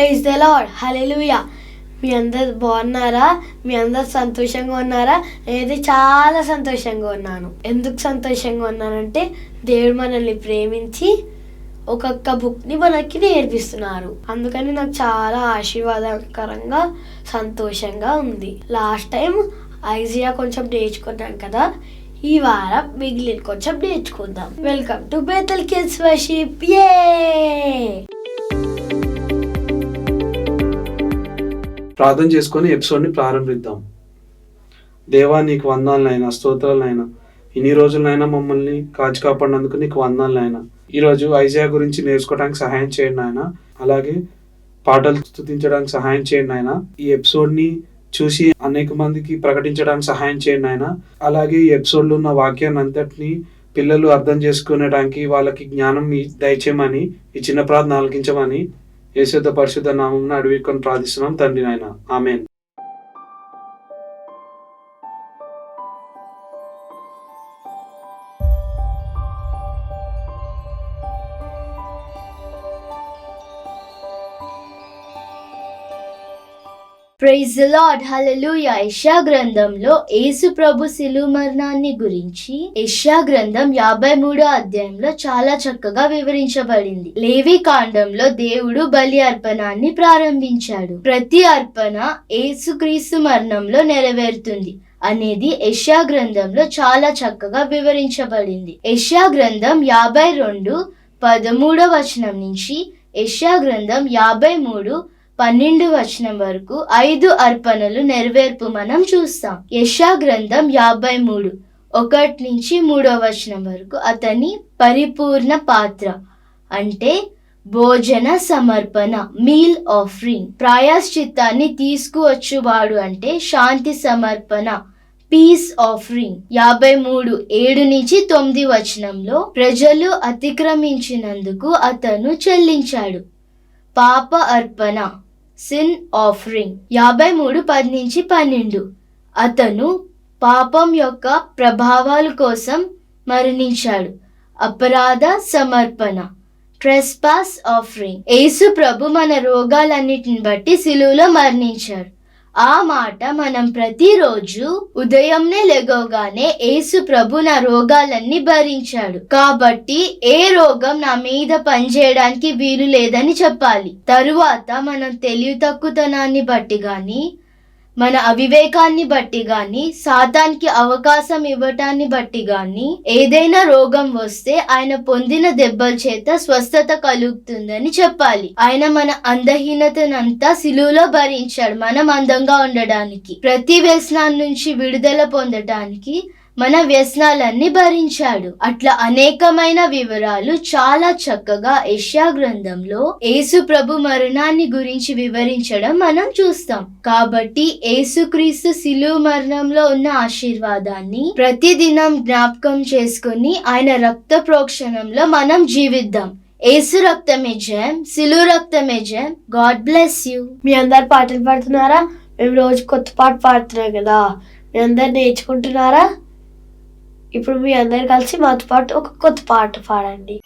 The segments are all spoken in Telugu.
ప్రైజ్ ద లాడ్ హలెలుయా మీ అందరు బాగున్నారా? మీ అందరు సంతోషంగా ఉన్నారా? నేనైతే చాలా సంతోషంగా ఉన్నాను. ఎందుకు సంతోషంగా ఉన్నానంటే దేవుడు మనల్ని ప్రేమించి ఒక్కొక్క బుక్ని మనకి నేర్పిస్తున్నారు. అందుకని నాకు చాలా ఆశీర్వాదకరంగా సంతోషంగా ఉంది. లాస్ట్ టైం ఐజియా కొంచెం నేర్చుకున్నాను కదా ఈ వారం మిగిలిన కొంచెం నేర్చుకుందాం. Welcome to Bethel kids worship. ఏ ప్రార్థన చేసుకొని ఎపిసోడ్ని ప్రారంభిద్దాం. దేవా నీకు వందాలనైనా స్తోత్రాలనైనా ఇన్ని రోజులైనా మమ్మల్ని కాచి కాపాడినందుకు నీకు వందాలనైనా. ఈరోజు ఐజయా గురించి నేర్చుకోవడానికి సహాయం చేయండి ఆయన అలాగే పాటలు స్థుతించడానికి సహాయం చేయండి ఆయన ఈ ఎపిసోడ్ని చూసి అనేక మందికి ప్రకటించడానికి సహాయం చేయండి ఆయన అలాగే ఈ ఎపిసోడ్లో ఉన్న వాక్యాన్ని అంతటిని పిల్లలు అర్థం చేసుకునేడానికి వాళ్ళకి జ్ఞానం దయచేయమని ఈ చిన్న ప్రార్థన ఆలకించమని యేసుత పరిశుద్ధ నామం అడివికొని ప్రార్థిస్తున్నాం తండ్రి నాయన. ఆమెన్. ప్రైజ్ లార్డ్ హల్లెలూయా యెషయా గ్రంథంలో యేసు ప్రభు శిలు మరణాన్ని గురించి యెషయా గ్రంథం యాభై మూడో అధ్యాయంలో చాలా చక్కగా వివరించబడింది. లేవి కాండంలో దేవుడు బలి అర్పణాన్ని ప్రారంభించాడు. ప్రతి అర్పణ యేసుక్రీస్తు మరణంలో నెరవేరుతుంది అనేది యెషయా గ్రంథంలో చాలా చక్కగా వివరించబడింది. యెషయా గ్రంథం యాభై రెండు పదమూడవ వచనం నుంచి యెషయా గ్రంథం యాభై మూడు పన్నెండు వచనం వరకు ఐదు అర్పణలు నెరవేర్పు మనం చూస్తాం. యశా గ్రంథం యాభై మూడు. ఒకటి నుంచి మూడో వచనం వరకు అతని పరిపూర్ణ పాత్ర అంటే భోజన సమర్పణ మీల్ ఆఫరింగ్ ప్రాయశ్చిత్తాన్ని తీసుకువచ్చువాడు అంటే శాంతి సమర్పణ పీస్ ఆఫరింగ్ యాభై మూడు ఏడు నుంచి తొమ్మిది వచనంలో ప్రజలు అతిక్రమించినందుకు అతను చెల్లించాడు. పాప అర్పణ. సిన్ ఆఫరింగ్ యాభై మూడు పది నుంచి పన్నెండు. అతను పాపం యొక్క ప్రభావాల కోసం మరణించాడు. అపరాధ సమర్పణ. ట్రెస్పాస్ ఆఫరింగ్ యేసు ప్రభు మన రోగాలన్నిటిని బట్టి సిలువలో మరణించాడు. ఆ మాట మనం ప్రతిరోజు ఉదయంనే లెగవగానే యేసు ప్రభు నా రోగాలన్నీ భరించాడు. కాబట్టి ఏ రోగం నా మీద పనిచేయడానికి వీలు లేదని చెప్పాలి. తరువాత మనం తెలివి తక్కువతనాన్ని బట్టి గాని మన అవివేకాన్ని బట్టి గాని సాతానికి అవకాశం ఇవ్వటాన్ని బట్టి గాని ఏదైనా రోగం వస్తే ఆయన పొందిన దెబ్బల చేత స్వస్థత కలుగుతుందని చెప్పాలి. ఆయన మన అందహీనతనంతా సిలువలో భరించాడు. మనం అందంగా ఉండడానికి ప్రతి వ్యసనాన్ని నుంచి విడుదల పొందటానికి మన వ్యసనాలన్నీ భరించాడు. అట్లా అనేకమైన వివరాలు చాలా చక్కగా యెషయా గ్రంథంలో యేసు ప్రభు మరణాన్ని గురించి వివరించడం మనం చూస్తాం. కాబట్టి యేసుక్రీస్తు శిలువ మరణంలో ఉన్న ఆశీర్వాదాన్ని ప్రతిదినం జ్ఞాపకం చేసుకుని ఆయన రక్త ప్రోక్షణంలో మనం జీవిద్దాం. ఏసు రక్తమే జయం శిలువ రక్తమే జయం. God bless you. మీ అందరు పాటలు పాడుతున్నారా? మేము రోజు కొత్త పాట పాడుతున్నాం కదా. మీ అందరు నేర్చుకుంటున్నారా? ఇప్పుడు మీ అందరు కలిసి మాతో పాటు ఒక కొత్త పాట పాడండి.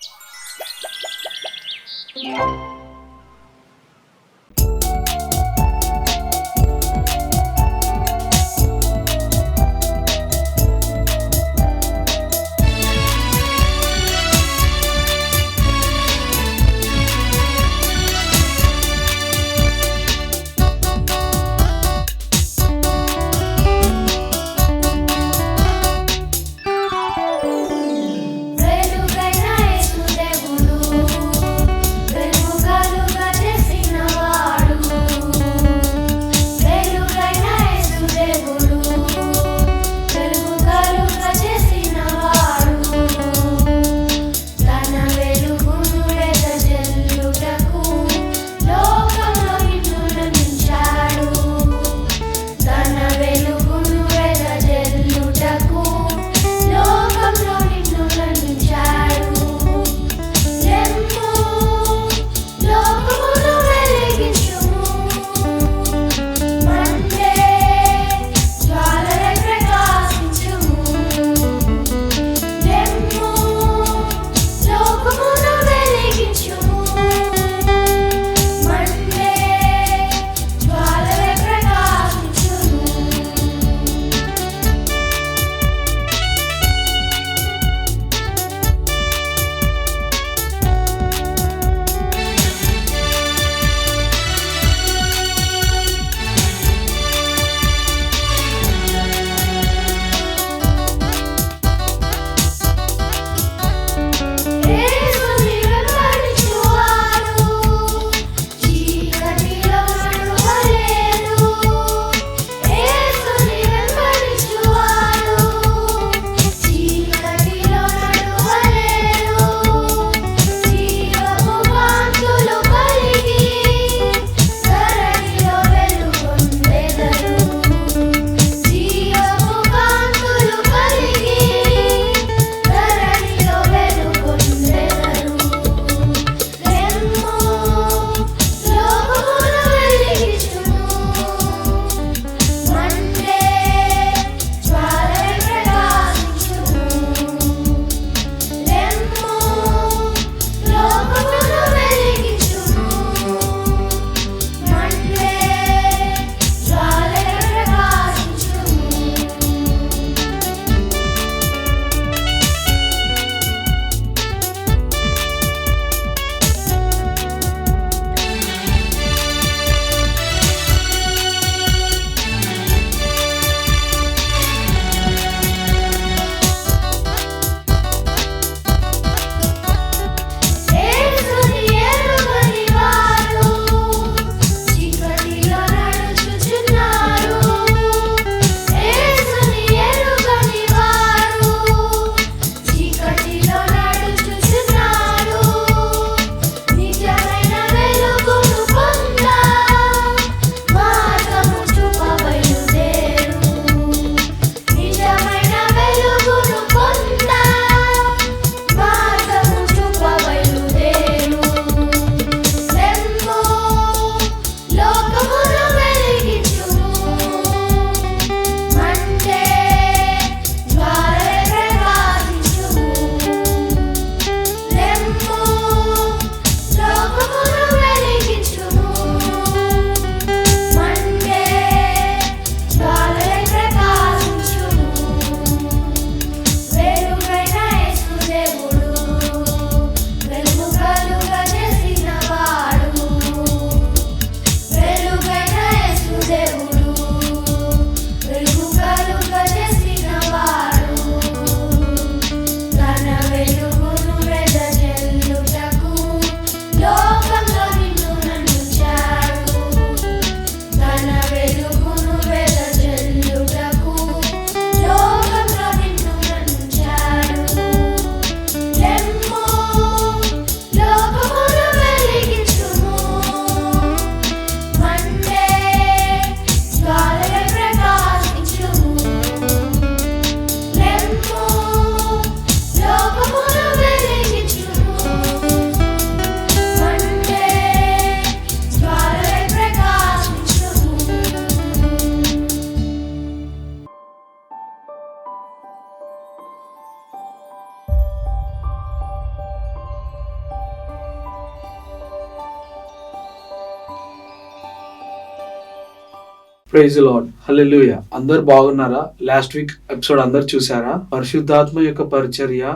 ప్రైజ్ లాడ్ లూయ అందరు బాగున్నారా? లాస్ట్ వీక్ ఎపిసోడ్ అందరు చూసారా? పరిశుద్ధాత్మ యొక్క పరిచర్య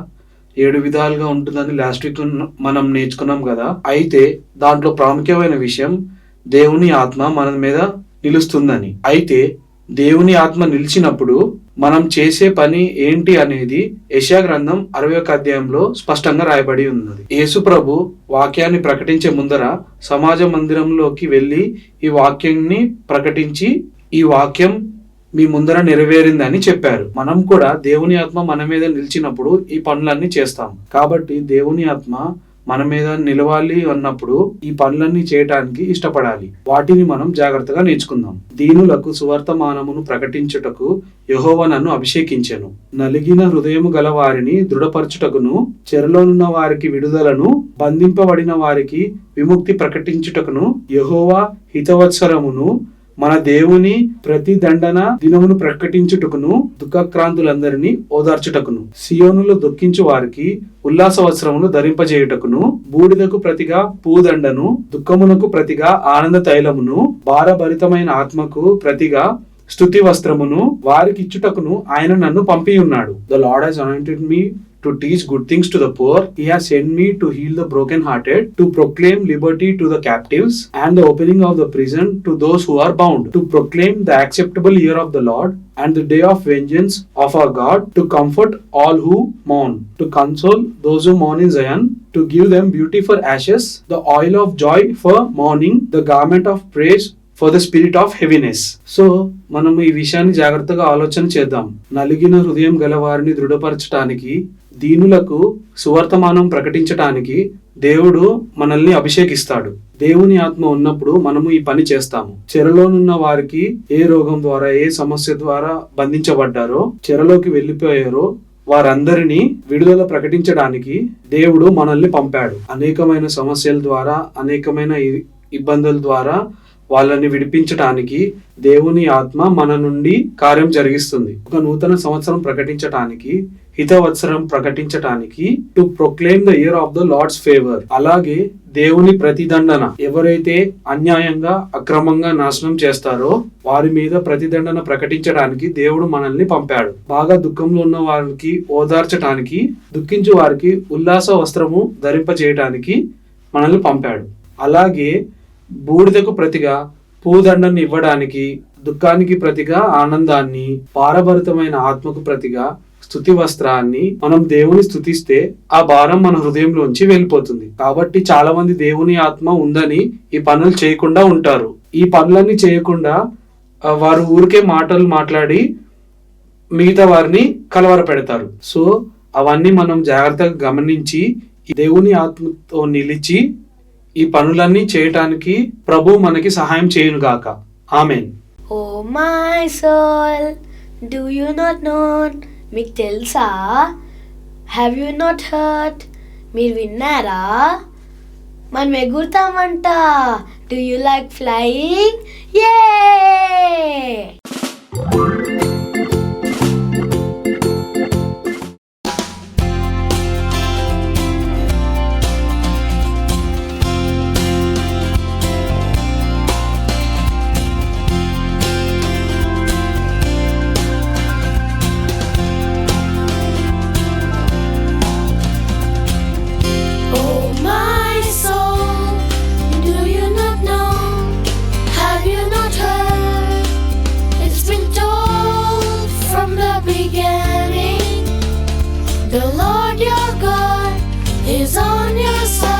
ఏడు విధాలుగా ఉంటుందని లాస్ట్ వీక్ మనం నేర్చుకున్నాం కదా. అయితే దాంట్లో ప్రాముఖ్యమైన విషయం దేవుని ఆత్మ మన మీద నిలుస్తుందని. అయితే దేవుని ఆత్మ నిలిచినప్పుడు మనం చేసే పని ఏంటి అనేది యశా గ్రంథం అరవై ఒక అధ్యాయంలో స్పష్టంగా రాయబడి ఉన్నది. యేసు ప్రభు వాక్యాన్ని ప్రకటించే ముందర సమాజ మందిరంలోకి వెళ్ళి ఈ వాక్యాన్ని ప్రకటించి ఈ వాక్యం మీ ముందర నెరవేరిందని చెప్పారు. మనం కూడా దేవుని ఆత్మ మన మీద నిలిచినప్పుడు ఈ పనులన్నీ చేస్తాం. కాబట్టి దేవుని ఆత్మ మన మీద నిలవాలి అన్నప్పుడు ఈ పనులన్నీ చేయటానికి ఇష్టపడాలి. వాటిని మనం జాగ్రత్తగా నేర్చుకుందాం. దీనులకు సువర్తమానమును ప్రకటించుటకు యహోవ నన్ను అభిషేకించెను. నలిగిన హృదయము గల వారిని దృఢపరచుటకును చెరలోనున్న వారికి విడుదలను బంధింపబడిన వారికి విముక్తి ప్రకటించుటకును యహోవా హితవత్సరమును మన దేవుని ప్రతి దండన దినమును ప్రకటించుటకును దుఃఖక్రాంతులందరినీ ఓదార్చుటకును సియోనులో దుఃఖించు వారికి ఉల్లాస వస్త్రమును ధరింపజేయుటకును బూడిదకు ప్రతిగా పూదండను దుఃఖమునకు ప్రతిగా ఆనంద తైలమును భారభరితమైన ఆత్మకు ప్రతిగా స్తుతి వస్త్రమును వారికి ఇచ్చుటకును ఆయన నన్ను పంపి ఉన్నాడు the lord he's anointed me to teach good things to the poor. He has sent me to heal the brokenhearted, to proclaim liberty to the captives, and the opening of the prison to those who are bound, to proclaim the acceptable year of the Lord and the day of vengeance of our God, to comfort all who mourn, to console those who mourn in Zion, to give them beauty for ashes, the oil of joy for mourning, the garment of praise for the spirit of heaviness so మనం ఈ విషయాన్ని జాగ్రత్తగా ఆలోచన చేద్దాం. నలిగిన హృదయం గల వారిని దృఢపరచటానికి దీనులకు సువర్తమానం ప్రకటించటానికి దేవుడు మనల్ని అభిషేకిస్తాడు. దేవుని ఆత్మ ఉన్నప్పుడు మనము ఈ పని చేస్తాము. చెరలోనున్న వారికి ఏ రోగం ద్వారా ఏ సమస్య ద్వారా బంధించబడ్డారో చెరలోకి వెళ్ళిపోయారో వారందరినీ విడుదల ప్రకటించడానికి దేవుడు మనల్ని పంపాడు. అనేకమైన సమస్యల ద్వారా అనేకమైన ఇబ్బందుల ద్వారా వాళ్ళని విడిపించటానికి దేవుని ఆత్మ మన నుండి కార్యం జరిగిస్తుంది. ఒక నూతన సంవత్సరం ప్రకటించటానికి హితవత్సరం ప్రకటించటానికి to proclaim the year of the Lord's favour అలాగే దేవుని ప్రతిదండన ఎవరైతే అన్యాయంగా అక్రమంగా నాశనం చేస్తారో వారి మీద ప్రతిదండన ప్రకటించడానికి దేవుడు మనల్ని పంపాడు. బాగా దుఃఖంలో ఉన్న వారికి ఓదార్చటానికి దుఃఖించు వారికి ఉల్లాస వస్త్రము ధరింపజేయటానికి మనల్ని పంపాడు. అలాగే బూడిదకు ప్రతిగా పూదండను ఇవ్వడానికి దుఃఖానికి ప్రతిగా ఆనందాన్ని పారభరితమైన ఆత్మకు ప్రతిగా స్థుతి వస్త్రాన్ని మనం దేవుని స్థుతిస్తే ఆ భారం మన హృదయంలోంచి వెళ్ళిపోతుంది. కాబట్టి చాలా మంది దేవుని ఆత్మ ఉందని ఈ పనులు చేయకుండా ఉంటారు. ఈ పనులన్నీ చేయకుండా వారు ఊరికే మాటలు మాట్లాడి మిగతా వారిని కలవర పెడతారు సో అవన్నీ మనం జాగ్రత్తగా గమనించి దేవుని ఆత్మతో నిలిచి ఈ పనులన్నీ చేయటానికి ప్రభు మనకి సహాయం చేయను గాక. Amen. O my soul do you not known? మీకు తెలుసా? Have you not heard? మీరు విన్నారా? మనం ఎగురుతామంట. Do you like flying? A The Lord your God is on your side.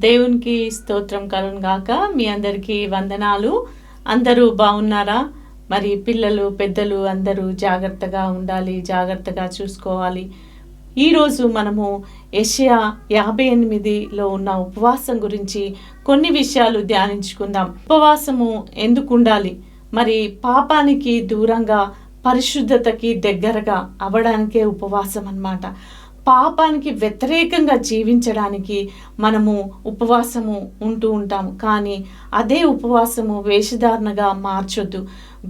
దేవునికి స్తోత్రం కలును గాక. మీ అందరికీ వందనాలు. అందరూ బాగున్నారా? మరి పిల్లలు పెద్దలు అందరూ జాగ్రత్తగా ఉండాలి జాగ్రత్తగా చూసుకోవాలి. ఈరోజు మనము ఏషియా యాభై ఎనిమిదిలో ఉన్న ఉపవాసం గురించి కొన్ని విషయాలు ధ్యానించుకుందాం. ఉపవాసము ఎందుకు ఉండాలి? మరి పాపానికి దూరంగా పరిశుద్ధతకి దగ్గరగా అవ్వడానికే ఉపవాసం అన్నమాట పాపానికి వ్యతిరేకంగా జీవించడానికి మనము ఉపవాసము ఉంటూ ఉంటాము కానీ అదే ఉపవాసము వేషధారణగా మార్చొద్దు.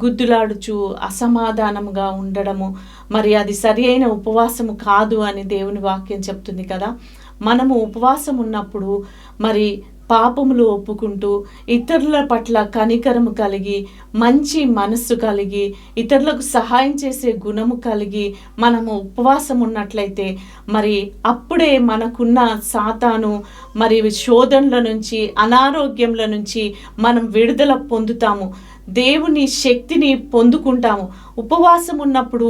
గుద్దులాడుచు అసమాధానముగా ఉండడము. మరి అది సరి అయిన ఉపవాసము కాదు అని దేవుని వాక్యం చెప్తుంది కదా. మనము ఉపవాసం ఉన్నప్పుడు మరి పాపములు ఒప్పుకుంటూ ఇతరుల పట్ల కనికరము కలిగి మంచి మనస్సు కలిగి ఇతరులకు సహాయం చేసే గుణము కలిగి మనము ఉపవాసం ఉన్నట్లయితే మరి అప్పుడే మనకున్న సాతాను మరి శోధనల నుంచి అనారోగ్యంల నుంచి మనం విడుదల పొందుతాము. దేవుని శక్తిని పొందుకుంటాము. ఉపవాసం ఉన్నప్పుడు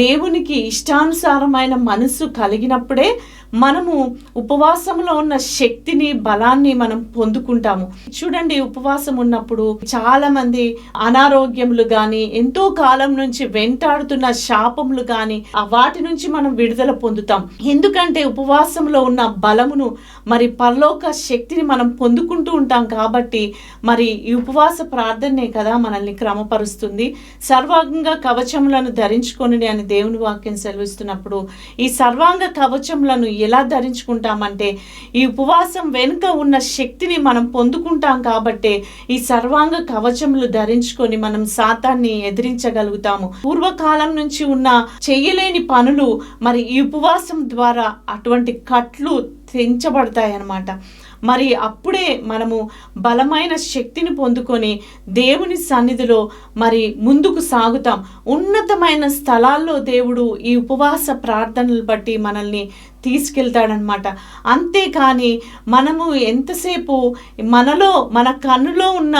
దేవునికి ఇష్టానుసారమైన మనసు కలిగినప్పుడే మనము ఉపవాసంలో ఉన్న శక్తిని బలాన్ని మనం పొందుకుంటాము. చూడండి ఉపవాసం ఉన్నప్పుడు చాలా మంది అనారోగ్యములు కానీ ఎంతో కాలం నుంచి వెంటాడుతున్న శాపములు కానీ ఆ వాటి నుంచి మనం విడుదల పొందుతాం. ఎందుకంటే ఉపవాసంలో ఉన్న బలమును మరి పరలోక శక్తిని మనం పొందుకుంటూ ఉంటాం కాబట్టి మరి ఈ ఉపవాస ప్రార్థనే కదా మనల్ని క్రమపరుస్తుంది. సర్వంగా కవచములను ధరించుకొని అని దేవుని వాక్యం సెలవిస్తున్నప్పుడు ఈ సర్వాంగ కవచములను ఎలా ధరించుకుంటామంటే ఈ ఉపవాసం వెనుక ఉన్న శక్తిని మనం పొందుకుంటాం కాబట్టి ఈ సర్వాంగ కవచములు ధరించుకొని మనం శాతాన్ని ఎదిరించగలుగుతాము. పూర్వకాలం నుంచి ఉన్న చెయ్యలేని పనులు మరి ఈ ఉపవాసం ద్వారా అటువంటి కట్లు తెంచబడతాయి అన్నమాట మరి అప్పుడే మనము బలమైన శక్తిని పొందుకొని దేవుని సన్నిధిలో మరి ముందుకు సాగుతాం. ఉన్నతమైన స్థలాల్లో దేవుడు ఈ ఉపవాస ప్రార్థనలు బట్టి మనల్ని తీసుకెళ్తాడనమాట అంతేకాని మనము ఎంతసేపు మనలో మన కన్నులో ఉన్న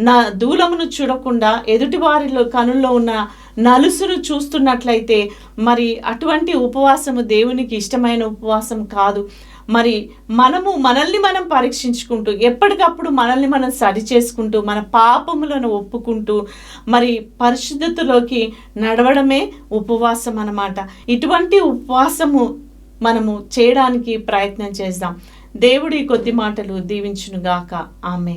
నా దూలమును చూడకుండా ఎదుటి వారిలో కనుల్లో ఉన్న నలుసును చూస్తున్నట్లయితే మరి అటువంటి ఉపవాసము దేవునికి ఇష్టమైన ఉపవాసం కాదు. మరి మనము మనల్ని మనం పరీక్షించుకుంటూ ఎప్పటికప్పుడు మనల్ని మనం సరి చేసుకుంటూ మన పాపములను ఒప్పుకుంటూ మరి పరిశుద్ధతలోకి నడవడమే ఉపవాసం అన్నమాట. ఇటువంటి ఉపవాసము మనము చేయడానికి ప్రయత్నం చేద్దాం. దేవుడి కొద్ది మాటలు దీవించునుగాక. ఆమె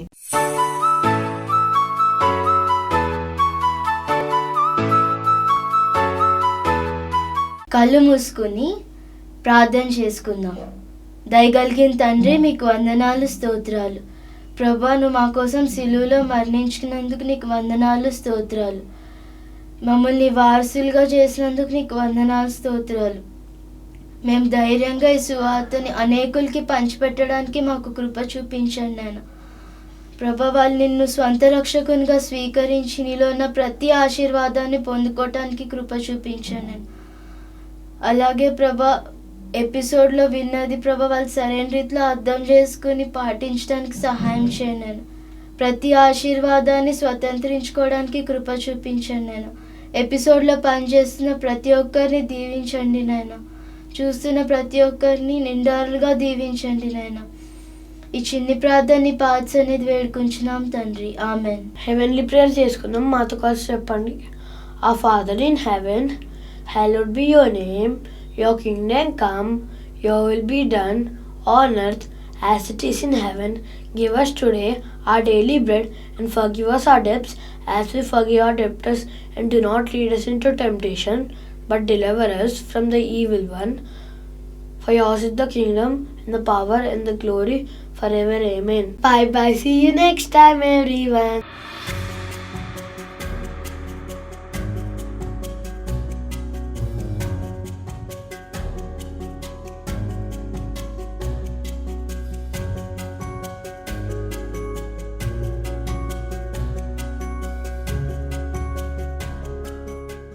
కళ్ళు మూసుకుని ప్రార్థన చేసుకుందాం. దయగలిగిన తండ్రి మీకు వందనాలు స్తోత్రాలు. ప్రభా నువ్వు మా కోసం సిలువలో మరణించినందుకు నీకు వందనాలు స్తోత్రాలు. మమ్మల్ని వారసులుగా చేసినందుకు నీకు వందనాలు స్తోత్రాలు. మేము ధైర్యంగా ఈ సువార్తని అనేకులకి పంచిపెట్టడానికి మాకు కృప చూపించండి నేను ప్రభా వాళ్ళు నిన్ను స్వంత రక్షకునిగా స్వీకరించి నీలో ఉన్న ప్రతి ఆశీర్వాదాన్ని పొందుకోవటానికి కృప చూపించాను నేను అలాగే ప్రభా ఎపిసోడ్లో విన్నది ప్రభా వాళ్ళు సరైన రీతిలో అర్థం చేసుకుని పాటించడానికి సహాయం చేయండి నేను ప్రతి ఆశీర్వాదాన్ని స్వతంత్రించుకోవడానికి కృప చూపించండి నేను. ఎపిసోడ్లో పనిచేస్తున్న ప్రతి ఒక్కరిని దీవించండి నేను. చూస్తున్న ప్రతి ఒక్కరిని నిండారులుగా దీవించండి నేను. ఈ చిన్ని ప్రార్థనని పాత్స్ అనేది వేడుకుంటున్నాం తండ్రి. ఆమెన్. హెవెన్లీ ప్రేయర్ చేసుకుందాం. మాతో కలిసి చెప్పండి. Our father in heaven hallowed be your name Your kingdom come, your will be done on earth as it is in heaven. Give us today our daily bread and forgive us our debts as we forgive our debtors and do not lead us into temptation but deliver us from the evil one. For yours is the kingdom and the power and the glory forever. Amen. Bye bye. See you next time everyone.